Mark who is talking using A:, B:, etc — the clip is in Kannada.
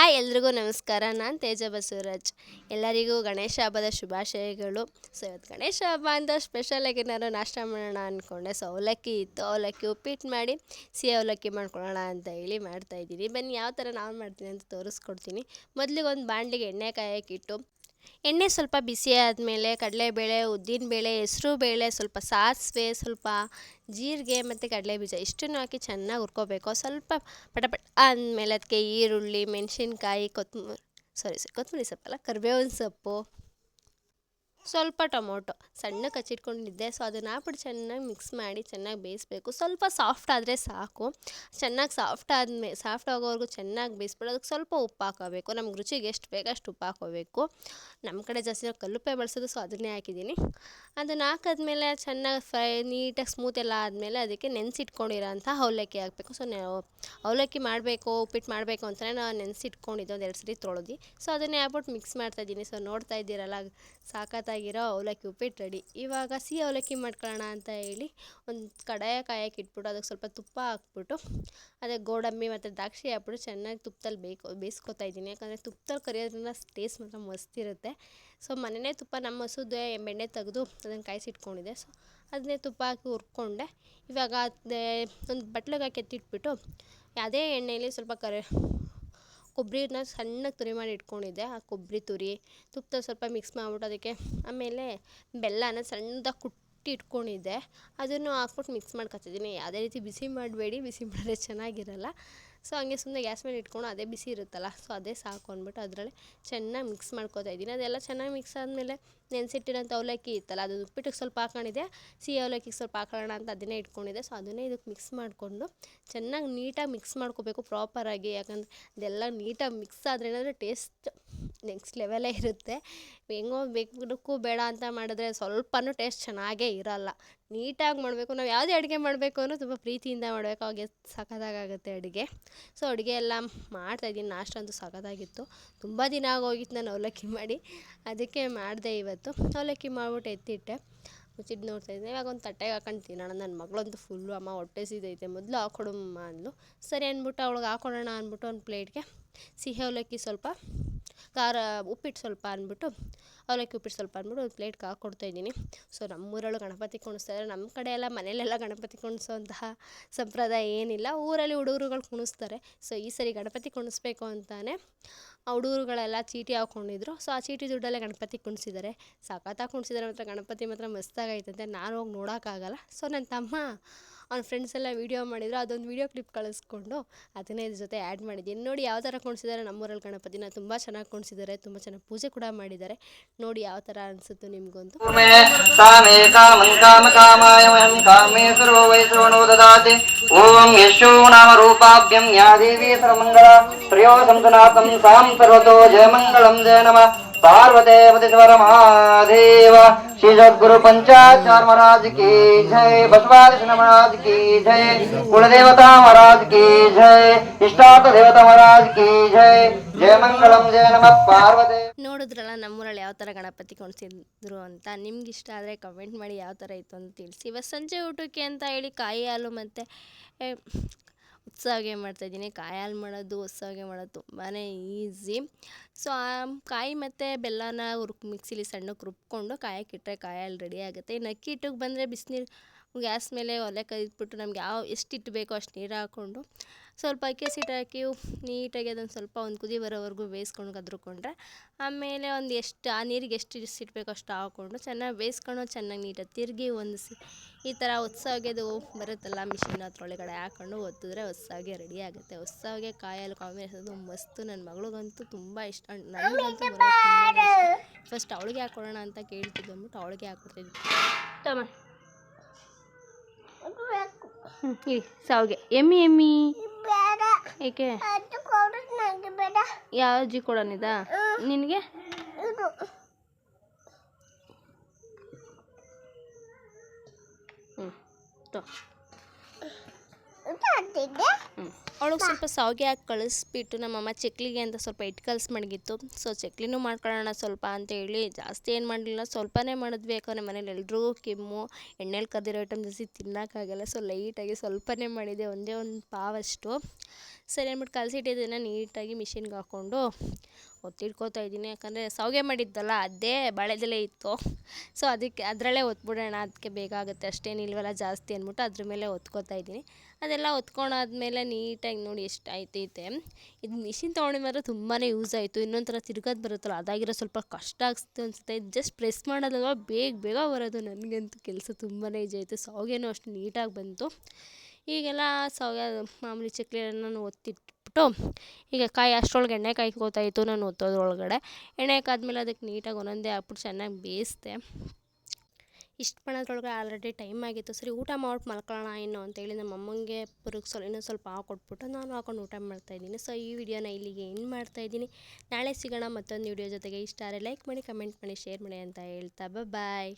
A: ಹಾಯ್ ಎಲ್ರಿಗೂ ನಮಸ್ಕಾರ. ನಾನು ತೇಜ ಬಸವರಾಜ್. ಎಲ್ಲರಿಗೂ ಗಣೇಶ ಹಬ್ಬದ ಶುಭಾಶಯಗಳು. ಸೊ ಇವತ್ತು ಗಣೇಶ ಹಬ್ಬ ಅಂತ ಸ್ಪೆಷಲಾಗಿ ನಾನು ನಾಷ್ಟ ಮಾಡೋಣ ಅಂದ್ಕೊಂಡೆ ಸೊ ಅವಲಕ್ಕಿ ಇತ್ತು. ಅವಲಕ್ಕಿ ಉಪ್ಪಿಟ್ಟು ಮಾಡಿ ಸಿಹಿ ಅವಲಕ್ಕಿ ಮಾಡ್ಕೊಳ್ಳೋಣ ಅಂತ ಹೇಳಿ ಮಾಡ್ತಾಯಿದ್ದೀನಿ ಬನ್ನಿ ಯಾವ ಥರ ನಾನು ಮಾಡ್ತೀನಿ ಅಂತ ತೋರಿಸ್ಕೊಡ್ತೀನಿ. ಮೊದಲಿಗೆ ಒಂದು ಬಾಂಡ್ಲಿಗೆ ಎಣ್ಣೆ ಕಾಯಕ್ಕಿಟ್ಟು ಎಣ್ಣೆ ಸ್ವಲ್ಪ ಬಿಸಿ ಆದಮೇಲೆ ಕಡಲೆಬೇಳೆ, ಉದ್ದಿನಬೇಳೆ ಹೆಸರು ಬೇಳೆ ಸ್ವಲ್ಪ ಸಾಸಿವೆ, ಸ್ವಲ್ಪ ಜೀರಿಗೆ ಮತ್ತು ಕಡಲೆಬೀಜ ಇಷ್ಟನ್ನು ಹಾಕಿ ಚೆನ್ನಾಗಿ ಹುರ್ಕೋಬೇಕು. ಸ್ವಲ್ಪ ಪಟ ಅಂದಮೇಲೆ ಅದಕ್ಕೆ ಈರುಳ್ಳಿ, ಮೆಣಸಿನ್ಕಾಯಿ ಕೊತ್ತಂಬರಿ ಸಾರಿ ಕೊತ್ತಂಬರಿ ಸೊಪ್ಪಲ್ಲ, ಕರ್ಬೇವಿನ ಸೊಪ್ಪು. ಸ್ವಲ್ಪ ಟೊಮೊಟೊ ಸಣ್ಣಗೆ ಹಚ್ಚಿಟ್ಕೊಂಡಿದ್ದೆ ಸೊ ಅದನ್ನು ಹಾಕ್ಬಿಟ್ಟು ಚೆನ್ನಾಗಿ ಮಿಕ್ಸ್ ಮಾಡಿ ಚೆನ್ನಾಗಿ ಬೇಯಿಸ್ಬೇಕು. ಸ್ವಲ್ಪ ಸಾಫ್ಟ್ ಆದರೆ ಸಾಕು. ಚೆನ್ನಾಗಿ ಸಾಫ್ಟ್ ಆದಮೇಲೆ ಸಾಫ್ಟ್ ಆಗೋವರೆಗೂ ಚೆನ್ನಾಗಿ ಬೇಯಿಸ್ಬಿಟ್ಟು ಅದಕ್ಕೆ ಸ್ವಲ್ಪ ಉಪ್ಪು ಹಾಕೋಬೇಕು. ನಮ್ಗೆ ರುಚಿಗೆ ಎಷ್ಟು ಬೇಕೋ ಅಷ್ಟು ಉಪ್ಪು ಹಾಕೋಬೇಕು. ನಮ್ಮ ಕಡೆ ಜಾಸ್ತಿ ನಾವು ಕಲ್ಲುಪ್ಪೆ ಬಳಸೋದು ಸೊ ಅದನ್ನೇ ಹಾಕಿದ್ದೀನಿ. ಅದನ್ನು ಹಾಕಿದ್ಮೇಲೆ ಚೆನ್ನಾಗಿ ಫ್ರೈ ನೀಟಾಗಿ ಸ್ಮೂತ್ ಎಲ್ಲ ಆದಮೇಲೆ ಅದಕ್ಕೆ ನೆನೆಸಿಟ್ಕೊಂಡಿರೋಂಥ ಅವಲಕ್ಕಿ ಹಾಕಬೇಕು. ಸೊ ಅವಲಕ್ಕಿ ಮಾಡಬೇಕು, ಉಪ್ಪಿಟ್ಟು ಮಾಡಬೇಕು ಅಂತಲೇ ನಾವು ನೆನೆಸಿಟ್ಕೊಂಡಿದ್ದೆ. ಒಂದು ಎರಡು ಸರಿ ತೊಳೆದು. ಸೊ ಅದನ್ನೇ ಹಾಕ್ಬಿಟ್ಟು ಮಿಕ್ಸ್ ಮಾಡ್ತಾಯಿದ್ದೀನಿ ಸೊ ನೋಡ್ತಾ ಇದ್ದೀರಲ್ಲ ಸಾಕತ್ತಾಗಿರೋ ಅವಲಕ್ಕಿ ಉಪ್ಪಿಟ್ಟು ರೆಡಿ. ಇವಾಗ ಸಿಹಿ ಅವಲಕ್ಕಿ ಮಾಡ್ಕೊಳ್ಳೋಣ ಅಂತ ಹೇಳಿ ಒಂದು ಕಡಾಯ ಕಾಯಕ್ಕೆ ಇಟ್ಬಿಟ್ಟು ಅದಕ್ಕೆ ಸ್ವಲ್ಪ ತುಪ್ಪ ಹಾಕ್ಬಿಟ್ಟು ಅದೇ ಗೋಡಂಬಿ ಮತ್ತು ದ್ರಾಕ್ಷಿ ಹಾಕ್ಬಿಟ್ಟು ಚೆನ್ನಾಗಿ ತುಪ್ಪದಲ್ಲಿ ಬೇಯ್ಕೊ ಬೇಯಿಸ್ಕೊತಾ ಇದ್ದೀನಿ. ಯಾಕಂದರೆ ತುಪ್ಪದಲ್ಲಿ ಕರಿಯೋದ್ರಿಂದ ಟೇಸ್ಟ್ ಮಾತ್ರ ಮಸ್ತಿರುತ್ತೆ ಸೊ ಮನೆಯೇ ತುಪ್ಪ ನಮ್ಮ ಹಸುದೆ ಬೆಣ್ಣೆ ತೆಗೆದು ಅದನ್ನು ಕಾಯಿಸಿಟ್ಕೊಂಡಿದ್ದೆ. ಸೊ ಅದನ್ನೇ ತುಪ್ಪ ಹಾಕಿ ಹುರ್ಕೊಂಡೆ. ಇವಾಗ ಒಂದು ಬಟ್ಲಿಗೆ ಹಾಕಿ ಎತ್ತಿಟ್ಬಿಟ್ಟು ಅದೇ ಎಣ್ಣೆಯಲ್ಲಿ ಸ್ವಲ್ಪ ಕರೆ ಕೊಬ್ಬರಿನ ಸಣ್ಣಗೆ ತುರಿ ಮಾಡಿ ಇಟ್ಕೊಂಡಿದ್ದೆ. ಆ ಕೊಬ್ಬರಿ ತುರಿ ತುಪ್ಪದಲ್ಲಿ ಸ್ವಲ್ಪ ಮಿಕ್ಸ್ ಮಾಡ್ಬಿಟ್ಟು ಅದಕ್ಕೆ ಆಮೇಲೆ ಬೆಲ್ಲನ ಸಣ್ಣದಾಗಿ ಕುಟ್ಟಿ ಇಟ್ಕೊಂಡಿದ್ದೆ. ಅದನ್ನು ಹಾಕ್ಬಿಟ್ಟು ಮಿಕ್ಸ್ ಮಾಡ್ಕೊತಿದ್ದೀನಿ ಯಾವುದೇ ರೀತಿ ಬಿಸಿ ಮಾಡಬೇಡಿ, ಬಿಸಿ ಮಾಡಿದ್ರೆ ಚೆನ್ನಾಗಿರಲ್ಲ. ಸೊ ಹಂಗೆ ಸುಮ್ಮನೆ ಗ್ಯಾಸ್ ಮೇಲೆ ಇಟ್ಕೊಂಡು ಅದೇ ಬಿಸಿ ಇರುತ್ತಲ್ಲ ಸೊ ಅದೇ ಸಾಕು ಅಂದ್ಬಿಟ್ಟು ಅದರಲ್ಲಿ ಚೆನ್ನಾಗಿ ಮಿಕ್ಸ್ ಮಾಡ್ಕೊತಾ ಇದ್ದೀನಿ. ಅದೆಲ್ಲ ಚೆನ್ನಾಗಿ ಮಿಕ್ಸ್ ಆದಮೇಲೆ ನೆನೆಸಿಟ್ಟಿರೋಂಥ ಅವಲಕ್ಕಿ ಇತ್ತಲ್ಲ, ಅದು ಉಪ್ಪಿಟ್ಟಿಗೆ ಸ್ವಲ್ಪ ಹಾಕೊಂಡಿದೆ ಸಿಹಿ ಅವಲಕ್ಕಿಗೆ ಸ್ವಲ್ಪ ಹಾಕೋಣ ಅಂತ ಅದನ್ನೇ ಇಟ್ಕೊಂಡಿದ್ದೆ. ಸೊ ಅದನ್ನೇ ಇದಕ್ಕೆ ಮಿಕ್ಸ್ ಮಾಡಿಕೊಂಡು ಚೆನ್ನಾಗಿ ನೀಟಾಗಿ ಮಿಕ್ಸ್ ಮಾಡ್ಕೋಬೇಕು ಪ್ರಾಪರಾಗಿ ಯಾಕಂದರೆ ಅದೆಲ್ಲ ನೀಟಾಗಿ ಮಿಕ್ಸ್ ಆದರೆ ಏನಾದರೂ ಟೇಸ್ಟ್ ನೆಕ್ಸ್ಟ್ ಲೆವೆಲೇ ಇರುತ್ತೆ. ಹೆಂಗೋ ಬೇಕು ಬೇಡ ಅಂತ ಮಾಡಿದ್ರೆ ಸ್ವಲ್ಪನೂ ಟೇಸ್ಟ್ ಚೆನ್ನಾಗೇ ಇರೋಲ್ಲ. ನೀಟಾಗಿ ಮಾಡಬೇಕು, ನಾವು ಯಾವುದೇ ಅಡುಗೆ ಮಾಡಬೇಕು ಅಂದರೆ ತುಂಬ ಪ್ರೀತಿಯಿಂದ ಮಾಡಬೇಕು. ಅವಾಗೆ ಸಖತ್ತಾಗುತ್ತೆ ಅಡುಗೆ. ಸೊ ಅಡುಗೆ ಎಲ್ಲ ಮಾಡ್ತಾಯಿದ್ದೀನಿ ನಾಷ್ಟ ಅಂತೂ ಸಖತ್ತಾಗಿತ್ತು. ತುಂಬ ದಿನ ಆಗೋಗಿತ್ತು ನಾನು ಅವಲಕ್ಕಿ ಮಾಡಿ. ಅದಕ್ಕೆ ಮಾಡಿದೆ ಇವತ್ತು. ಅವಲಕ್ಕಿ ಮಾಡ್ಬಿಟ್ಟು ಎತ್ತಿಟ್ಟೆ. ಮುಚ್ಚಿಟ್ಟು ನೋಡ್ತಾಯಿದ್ದೆ ಇವಾಗ ಒಂದು ತಟ್ಟೆಗೆ ಹಾಕೊಂಡು ತಿನ್ನೋಣ. ನನ್ನ ಮಗಳಂತೂ ಫುಲ್ಲು ಅಮ್ಮ ಹೊಟ್ಟೆ ಸಿದೈತೆ ಮೊದಲು ಹಾಕ್ಕೊಡಮ್ಮ ಅಂದ್ಲು. ಸರಿ ಅಂದ್ಬಿಟ್ಟು ಅವ್ಳಿಗೆ ಹಾಕ್ಕೊಡೋಣ ಅಂದ್ಬಿಟ್ಟು ಒಂದು ಪ್ಲೇಟ್ಗೆ ಸಿಹಿ ಅವಲಕ್ಕಿ ಸ್ವಲ್ಪ ಖಾರ ಉಪ್ಪಿಟ್ಟು ಸ್ವಲ್ಪ ಅಂದ್ಬಿಟ್ಟು, ಅವಲಕ್ಕಿ ಉಪ್ಪಿಟ್ಟು ಸ್ವಲ್ಪ ಅಂದ್ಬಿಟ್ಟು ಒಂದು ಪ್ಲೇಟ್ಗೆ ಹಾಕ್ಕೊಡ್ತಾಯಿದ್ದೀನಿ ಸೊ, ನಮ್ಮೂರಲ್ಲೂ ಗಣಪತಿ ಕುಣಿಸ್ತಾಯಿದ್ದಾರೆ ನಮ್ಮ ಕಡೆ ಎಲ್ಲ ಮನೆಯಲ್ಲೆಲ್ಲ ಗಣಪತಿ ಕುಣಿಸೋಂತಹ ಸಂಪ್ರದಾಯ ಏನಿಲ್ಲ. ಊರಲ್ಲಿ ಹುಡುಗರುಗಳು ಕುಣಿಸ್ತಾರೆ. ಸೊ, ಈ ಸರಿ ಗಣಪತಿ ಕುಣಿಸ್ಬೇಕು ಅಂತಾನೆ ಆ ಹುಡುಗರುಗಳೆಲ್ಲ ಚೀಟಿ ಹಾಕ್ಕೊಂಡಿದ್ರು ಸೊ, ಆ ಚೀಟಿ ದುಡ್ಡಲ್ಲೇ ಗಣಪತಿ ಕುಣಿಸಿದ್ದಾರೆ. ಸಖತ್ತಾಗಿ ಕುಣಿಸಿದ್ದಾರೆ ಮಾತ್ರ. ಗಣಪತಿ ಮಾತ್ರ ಮಸ್ತಾಗೈತಂತೆ ನಾನು ಹೋಗಿ ನೋಡೋಕ್ಕಾಗಲ್ಲ. ಸೊ, ನನ್ನ ತಮ್ಮ ಅವ್ನ ಫ್ರೆಂಡ್ಸ್ ಎಲ್ಲ ವೀಡಿಯೋ ಮಾಡಿದ್ರು, ಅದೊಂದು ವೀಡಿಯೋ ಕ್ಲಿಪ್ ಕಳಿಸ್ಕೊಂಡು ಅದನ್ನೇ ಇದ್ರ ಜೊತೆ ಆ್ಯಡ್ ಮಾಡಿದ್ದೀನಿ ನೋಡಿ ಯಾವ ಥರ ಕುಣಿಸಿದ್ದಾರೆ ನಮ್ಮೂರಲ್ಲಿ ಗಣಪತಿನ ತುಂಬ ಚೆನ್ನಾಗಿ ಕುಣಿಸಿದ್ದಾರೆ ತುಂಬ ಚೆನ್ನಾಗಿ ಪೂಜೆ ಕೂಡ ಮಾಡಿದ್ದಾರೆ ನೋಡಿ ಯಾವ ಥರ ಅನಿಸುತ್ತೆ ನಿಮಗಂತೂ
B: ಓಂ ಯಶೋ ನಾಮ ರೂಪಾಭ್ಯಂ ಯಾ ದೇವಿ ಸರ್ವಮಂಗಳ ಪ್ರಿಯೋ ಸಂತನಾಥಂ, ಸಾಂ ಸರ್ವತೋ ಜಯ ಮಂಗಳಂ ಜಯ ನಮಃ. देवी सर्वमङ्गला प्रियो संसनातं सां सर्वतो जयमङ्गलं जय नमः पार्वते पतिस्वर महादेव श्री सद्गुरु पंचाचार महाराज की जय बसवादिशन महाराज की जय कुलदेवता महाराज की जय इष्टार्थ देवता महाराज की जय जय मंगलम जय नमः पार्वते
A: ನೋಡಿದ್ರಲ್ಲ ನಮ್ಮೂರಲ್ಲಿ ಯಾವ ಥರ ಗಣಪತಿ ಕುಣಿಸಿದ್ರು ಅಂತ ನಿಮ್ಗೆ ಇಷ್ಟ ಆದರೆ ಕಮೆಂಟ್ ಮಾಡಿ ಯಾವ ಥರ ಇತ್ತು ಅಂತ ತಿಳಿಸಿ ಇವತ್ತು ಸಂಜೆ ಊಟಕ್ಕೆ ಅಂತ ಹೇಳಿ ಕಾಯಿ ಹಾಲು ಮತ್ತು ಉತ್ಸವಗೆ ಮಾಡ್ತಾಯಿದ್ದೀನಿ ಕಾಯಿ ಹಾಲು ಮಾಡೋದು ಹೊಸಾಗೆ ಮಾಡೋದು ತುಂಬಾ ಈಸಿ. ಸೊ ಆ ಕಾಯಿ ಮತ್ತು ಬೆಲ್ಲನ ಹುರ್ಕ್ ಮಿಕ್ಸಿಲಿ ಸಣ್ಣಕ್ಕೆ ರುಬ್ಕೊಂಡು ಕಾಯಕ್ಕೆ ಇಟ್ಟರೆ ಕಾಯಿ ಹಾಲು ರೆಡಿ ಆಗುತ್ತೆ. ಇನ್ನು ಅಕ್ಕಿ ಹಿಟ್ಟಿಗೆ ಬಂದರೆ ಬಿಸಿನೀರು ಗ್ಯಾಸ್ ಮೇಲೆ ಒಲೆ ಕೈದ್ಬಿಟ್ಟು ನಮ್ಗೆ ಯಾವ ಎಷ್ಟು ಹಿಟ್ಟು ಬೇಕೋ ಅಷ್ಟು ನೀರು ಹಾಕ್ಕೊಂಡು ಸ್ವಲ್ಪ ಅಕ್ಕಿ ಸೀಟು ಹಾಕಿ ನೀಟಾಗಿ ಅದೊಂದು ಸ್ವಲ್ಪ ಒಂದು ಕುದಿ ಬರೋವರೆಗೂ ಬೇಯಿಸ್ಕೊಂಡು ಕದ್ರುಕೊಂಡ್ರೆ ಆಮೇಲೆ ಒಂದು ಎಷ್ಟು ಆ ನೀರಿಗೆ ಎಷ್ಟು ಹಿಟ್ಟು ಬೇಕೋ ಅಷ್ಟು ಹಾಕ್ಕೊಂಡು ಚೆನ್ನಾಗಿ ಬೇಯಿಸ್ಕೊಂಡು ಚೆನ್ನಾಗಿ ನೀಟಾಗಿ ತಿರುಗಿ ಹೊಂದಿಸಿ ಈ ಥರ ಹೊಸ್ಸಾಗೆದು ಬರುತ್ತಲ್ಲ ಮಿಷಿನ್ ಅದರೊಳಗಡೆ ಹಾಕ್ಕೊಂಡು ಒತ್ತಿದ್ರೆ ಹೊಸ್ಸಾಗೆ ರೆಡಿ ಆಗುತ್ತೆ. ಹೊಸಾಗೆ ಕಾಯಲು ಕಾಂಬಿನೇಷನ್ ಮಸ್ತು. ನನ್ನ ಮಗಳಿಗಂತೂ ತುಂಬ ಇಷ್ಟ. ನನಗಂತೂ ಫಸ್ಟ್ ಅವಳಿಗೆ ಹಾಕ್ಕೊಡೋಣ ಅಂತ ಕೇಳ್ತಿದ್ದು ಅಂದ್ಬಿಟ್ಟು ಅವಳಿಗೆ ಹಾಕ್ಕೊಡ್ತಿದ್ವಿ ಹ್ಞೂ ಇರಿ ಸಾವಿಗೆ. ಎಮ್ಮಿ ಎಮ್ಮಿ. ಏಕೆ? ಯಾವ ಅಜ್ಜಿ ಕೊಡೋನಿದ? ನಿನಗೆ? ಹ್ಞೂ ಹ್ಞೂ ಅವಳಿಗೆ ಸ್ವಲ್ಪ ಸಾವಿಗೆ ಹಾಕಿ ಕಳಿಸ್ಬಿಟ್ಟು ನಮ್ಮಮ್ಮ ಚಕ್ಲಿಗೆ ಅಂತ ಸ್ವಲ್ಪ ಇಟ್ಟು ಕಲ್ಸಿ ಮಡಗಿತ್ತು ಸೊ ಚಕ್ಲಿನೂ ಮಾಡ್ಕೊಳ್ಳೋಣ ಸ್ವಲ್ಪ ಅಂತೇಳಿ ಜಾಸ್ತಿ ಏನು ಮಾಡಲಿಲ್ಲ. ಸ್ವಲ್ಪನೇ ಮಾಡಿದ್ವಿ ಯಾಕಂದರೆ ಮನೇಲಿ ಎಲ್ರಿಗೂ ಕೆಮ್ಮು, ಎಣ್ಣೆಲಿ ಕದ್ದಿರೋ ಐಟಮ್ ಜಾಸ್ತಿ ತಿನ್ನೋಕ್ಕಾಗಲ್ಲ. ಸೊ ಲೈಟಾಗಿ ಸ್ವಲ್ಪನೇ ಮಾಡಿದೆ, ಒಂದೇ ಒಂದು ಪಾವಷ್ಟು ಸರಿ ಅಂದ್ಬಿಟ್ಟು ಕಲಸಿಟ್ಟಿದ್ದನ್ನು ನೀಟಾಗಿ ಮಿಷಿನ್ಗೆ ಹಾಕ್ಕೊಂಡು ಒತ್ತಿಡ್ಕೋತಾ ಇದ್ದೀನಿ. ಯಾಕಂದರೆ ಸೌಗೆ ಮಾಡಿದ್ದಲ್ಲ, ಅದೇ ಬಾಳೆದೆಲೆ ಇತ್ತು. ಸೊ ಅದಕ್ಕೆ ಅದರಲ್ಲೇ ಒತ್ಬಿಡೋಣ ಅದಕ್ಕೆ ಬೇಗ ಆಗುತ್ತೆ. ಅಷ್ಟೇನಿಲ್ವಲ್ಲ ಜಾಸ್ತಿ ಅಂದ್ಬಿಟ್ಟು ಅದ್ರ ಮೇಲೆ ಒತ್ಕೋತಾ ಇದ್ದೀನಿ. ಅದೆಲ್ಲ ಒತ್ಕೊಂಡಾದ್ಮೇಲೆ ನೀಟಾಗಿ ನೋಡಿ ಎಷ್ಟು ಆಯ್ತೈತೆ. ಇದು ಮಿಷಿನ್ ತೊಗೊಂಡಿದ್ ಮಾತ್ರ ತುಂಬಾ ಯೂಸ್ ಆಯಿತು. ಇನ್ನೊಂಥರ ಥರ ತಿರ್ಗೋದು ಬರುತ್ತಲ್ಲ, ಅದಾಗಿರೋ ಸ್ವಲ್ಪ ಕಷ್ಟ ಆಗ್ತಿತ್ತು ಅನಿಸುತ್ತೆ. ಜಸ್ಟ್ ಪ್ರೆಸ್ ಮಾಡೋದಲ್ವ ಬೇಗ ಬೇಗ ಬರೋದು ನನಗಂತೂ ಕೆಲಸ ತುಂಬಾ ಈಜಿ ಆಯಿತು. ಸೌಗೆನೂ ಅಷ್ಟು ನೀಟಾಗಿ ಬಂತು. ಈಗೆಲ್ಲ ಸೌಗೆ ಮಾಮೂಲಿ ಚಕ್ಲಿ ನಾನು ಒತ್ತಿಟ್ಬಿಟ್ಟು ಈಗ ಕಾಯಿ ಅಷ್ಟರೊಳಗೆ ಎಣ್ಣೆ ಕಾಯ್ಕೋತಾಯಿತ್ತು ನಾನು ಒತ್ತೋದ್ರೊಳಗಡೆ. ಎಣ್ಣೆ ಕಾದ್ಮೇಲೆ ಅದಕ್ಕೆ ನೀಟಾಗಿ ಒಂದೊಂದೇ ಹಾಕ್ಬಿಟ್ಟು ಚೆನ್ನಾಗಿ ಬೇಯಿಸಿದೆ. ಇಷ್ಟು ಮಾಡೋದ್ರೊಳಗೆ ಆಲ್ರೆಡಿ ಟೈಮ್ ಆಗಿತ್ತು. ಸರಿ, ಊಟ ಮಾಡ್ಬಿಟ್ಟು ಮಲ್ಕೊಳ್ಳೋಣ ಇನ್ನು ಅಂತೇಳಿ ನಮ್ಮ ಅಮ್ಮಂಗೆ ಪುರುಗ್ ಸ್ವಲ್ಪ ಇನ್ನೊಂದು ಸ್ವಲ್ಪ ಹಾಕೊಟ್ಬಿಟ್ಟು ನಾನು ಹಾಕೊಂಡು ಊಟ ಮಾಡ್ತಾಯಿದ್ದೀನಿ ಸೊ ಈ ವಿಡಿಯೋನ ಇಲ್ಲಿಗೆ ಏನು ಮಾಡ್ತಾಯಿದ್ದೀನಿ ನಾಳೆ ಸಿಗೋಣ ಮತ್ತೊಂದು ವಿಡಿಯೋ ಜೊತೆಗೆ. ಇಷ್ಟ ಲೈಕ್ ಮಾಡಿ ಕಮೆಂಟ್ ಮಾಡಿ ಶೇರ್ ಮಾಡಿ ಅಂತ ಹೇಳ್ತಾ ಬಾಯ್